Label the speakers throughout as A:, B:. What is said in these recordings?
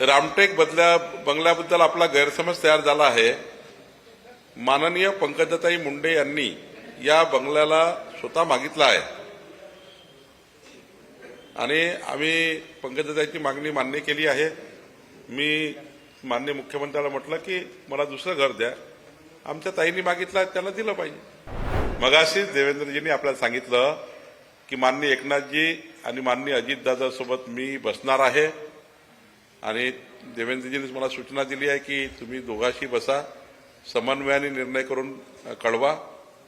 A: रामटेक बदल्या बंगल्याबद्दल आपला गैरसमज तयार झाला आहे. माननीय पंकजताई मुंडे यांनी या बंगल्याला स्वतः मागितला आहे. आणि आम्ही पंकजताईची मागणी मान्य केली आहे. मी मान्य मुख्यमंत्र्याला म्हटलं की मला दुसरं घर द्या. आमच्या ताईंनी मागितलं आहे, त्याला दिलं पाहिजे. मगाशीच देवेंद्रजींनी आपल्याला सांगितलं की माननीय एकनाथजी आणि माननीय अजितदादासोबत मी बसणार आहे. आणि देवेंद्रजींनीच मला सूचना दिली आहे की तुम्ही दोघाशी बसा समन्वयाने निर्णय करून कळवा.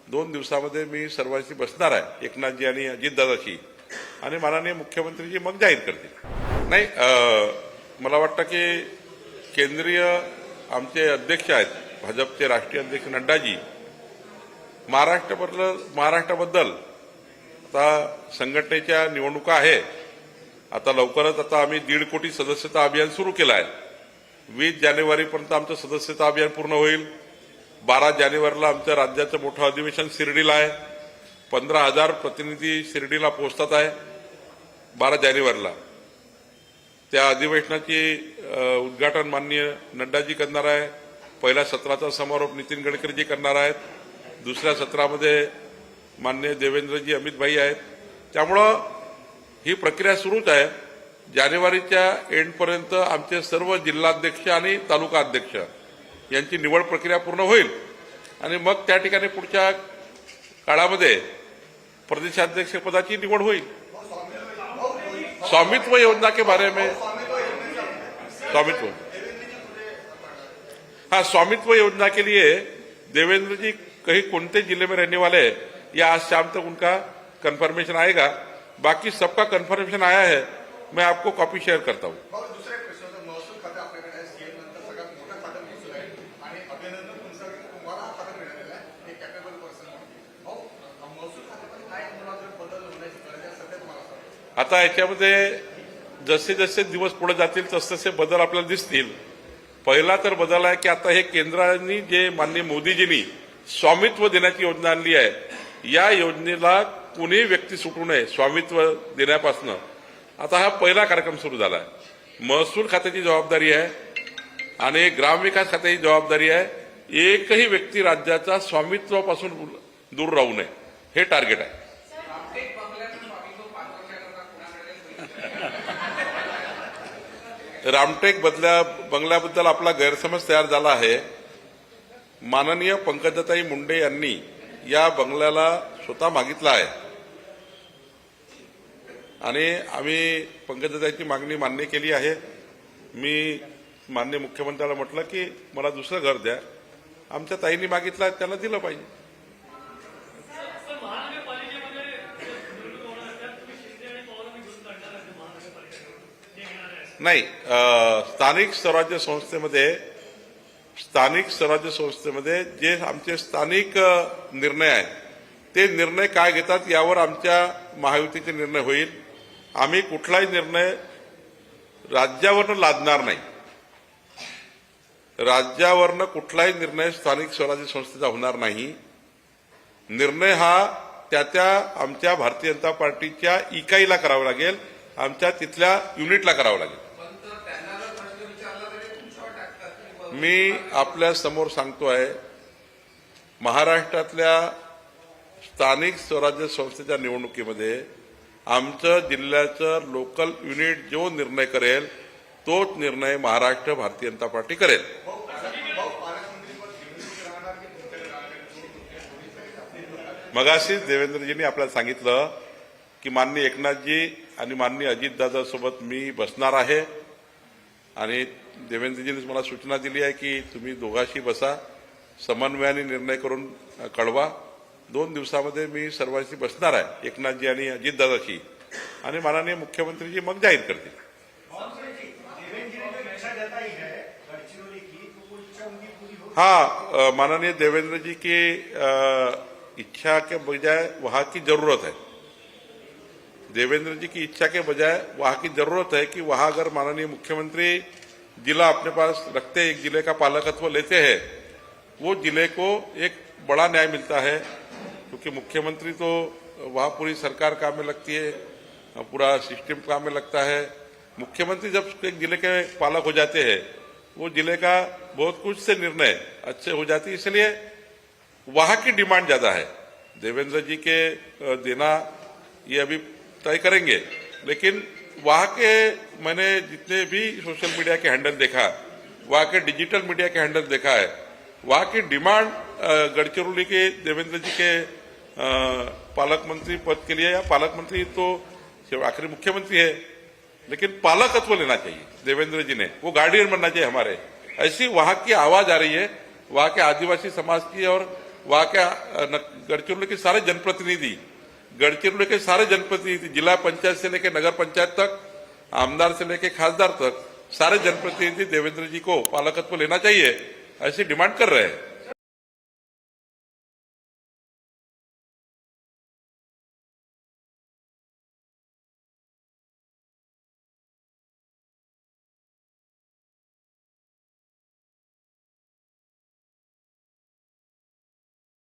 A: दोन दिवसामध्ये मी सर्वांशी बसणार आहे एकनाथजी आणि अजितदादाशी. आणि माननीय मुख्यमंत्रीजी मग जाहीर करतील. नाही मला वाटतं की केंद्रीय आमचे अध्यक्ष आहेत भाजपचे राष्ट्रीय अध्यक्ष नड्डाजी. महाराष्ट्राबद्दल महाराष्ट्राबद्दल आता संघटनेच्या निवडणुका आहे आता लवकरच आता आम्ही दीड कोटी सदस्यता अभियान सुरू केलं आहे वीस जानेवारीपर्यंत आमचं सदस्यता अभियान पूर्ण होईल. बारा जानेवारीला आमच्या राज्याचं मोठं अधिवेशन शिर्डीला आहे. पंधरा हजार प्रतिनिधी शिर्डीला पोहोचतात आहे. बारा जानेवारीला. त्या अधिवेशनाची उद्घाटन माननीय नड्डाजी करणार आहे. पहिल्या सत्राचा समारोप नितीन गडकरीजी करणार आहेत. दुसऱ्या सत्रामध्ये माननीय देवेंद्रजी अमितभाई आहेत. त्यामुळं ही प्रक्रिया सुरूच आहे. जानेवारीच्या एंडपर्यंत आमचे सर्व जिल्हाध्यक्ष आणि तालुका अध्यक्ष यांची निवड प्रक्रिया पूर्ण होईल. आणि मग त्या ठिकाणी पुढच्या काळामध्ये प्रदेशाध्यक्षपदाची निवड होईल. स्वामित्व योजना के बारे में स्वामित्व. हाँ स्वामित्व योजना के लिए देवेंद्र जी कहीं कौनते जिले में रहने वाले हैं? या आज शाम तक उनका कंफर्मेशन आएगा. बाकी सबका कंफर्मेशन आया है मैं आपको कॉपी शेयर करता हूँ।
B: हा?
A: आता याच्यामध्ये जसे जसे दिवस पुढे जातील तसतसे बदल आपल्याला दिसतील. पहिला तर बदल आहे की आता हे केंद्राने जे माननीय मोदीजींनी स्वामित्व देण्याची योजना आणली आहे या योजनेला कुणीही व्यक्ती सुटू नये स्वामित्व देण्यापासून. आता हा पहिला कार्यक्रम सुरू झाला आहे महसूल खात्याची जबाबदारी आहे आणि ग्रामविकास खात्याची जबाबदारी आहे. एकही व्यक्ती राज्याचा स्वामित्वापासून दूर राहू नये. हे टार्गेट आहे. रामटेक बदल्या बंगल्याबद्दल आपला गैरसमज तयार झाला आहे. माननीय पंकजताई मुंडे यांनी या बंगल्याला स्वतः मागितला आहे. आणि आम्ही पंकजाताईची मागणी मान्य केली आहे. मी मान्य मुख्यमंत्र्याला म्हटलं की मला दुसरं घर द्या. आमच्या ताईंनी मागितलं त्यांना दिलं पाहिजे. नाही स्थानिक स्वराज्य संस्थेमध्ये स्थानिक स्वराज्य संस्थेमध्ये जे आमचे स्थानिक निर्णय आहेत ते निर्णय काय घेतात यावर आमच्या महायुतीचे निर्णय होईल. आम्ही कुठलाही निर्णय राज्यावरनं लादणार नाही. राज्यावरनं कुठलाही निर्णय स्थानिक स्वराज्य संस्थेचा होणार नाही. निर्णय हा त्या त्या आमच्या भारतीय जनता पार्टीच्या इकाईला करावा लागेल. आमच्या तिथल्या युनिटला करावं लागेल. मी आपल्यासमोर आहे महाराष्ट्रातल्या स्थानिक स्वराज्य संस्थेच्या निवडणुकीमध्ये आमचं जिल्ह्याचं लोकल युनिट जो निर्णय करेल तोच निर्णय महाराष्ट्र भारतीय जनता पार्टी करेल. मगाशीच देवेंद्रजींनी आपल्याला सांगितलं की माननीय एकनाथजी आणि माननीय अजितदादासोबत मी बसणार आहे. आणि देवेंद्रजींनी मला सूचना दिली आहे की तुम्ही दोघाशी बसा समन्वयाने निर्णय करून कळवा. दोन दिवसामध्ये मी सर्वांशी बसणार आहे एकनाथजी आणि अजितदादाशी. आणि माननीय मुख्यमंत्रीजी मग जाहीर करतील.
C: हाँ
A: माननीय देवेंद्र जी की इच्छा के बजाय वहां की जरूरत है. देवेंद्र जी की इच्छा के बजाय वहां की जरूरत है कि वहां अगर माननीय मुख्यमंत्री जिला अपने पास रखते एक जिले का पालकत्व लेते हैं वो जिले को एक बड़ा न्याय मिलता है क्योंकि मुख्यमंत्री तो वहाँ पूरी सरकार काम में लगती है पूरा सिस्टम काम में लगता है। मुख्यमंत्री जब एक ज़िले के पालक हो जाते हैं, वो ज़िले का बहुत कुछ से निर्णय अच्छे हो जाती है, इसलिए वहाँ की डिमांड ज़्यादा है। देवेंद्र जी के देना ये अभी तय करेंगे, लेकिन वहाँ के मैंने जितने भी सोशल मीडिया के हैंडल देखा, वहाँ के डिजिटल मीडिया के हैंडल देखा है वहाँ की डिमांड गडचिरोली के देवेंद्र जी के पालक मंत्री पद के लिए, या पालक मंत्री तो आखिरी मुख्यमंत्री है, लेकिन पालकत्व लेना चाहिए, देवेंद्र जी ने। वो गार्डियन बनना चाहिए हमारे। ऐसी वहाँ की आवाज़ आ रही है, वहाँ के आदिवासी समाज की और वहाँ के गढ़चिरौली के सारे जनप्रतिनिधि गढ़चिरौली के सारे जनप्रतिनिधि, जिला पंचायत से लेकर नगर पंचायत तक, आमदार से लेकर खासदार तक, सारे जनप्रतिनिधि देवेंद्र जी को पालकत्व लेना चाहिए। ऐसी डिमांड कर रहे हैं।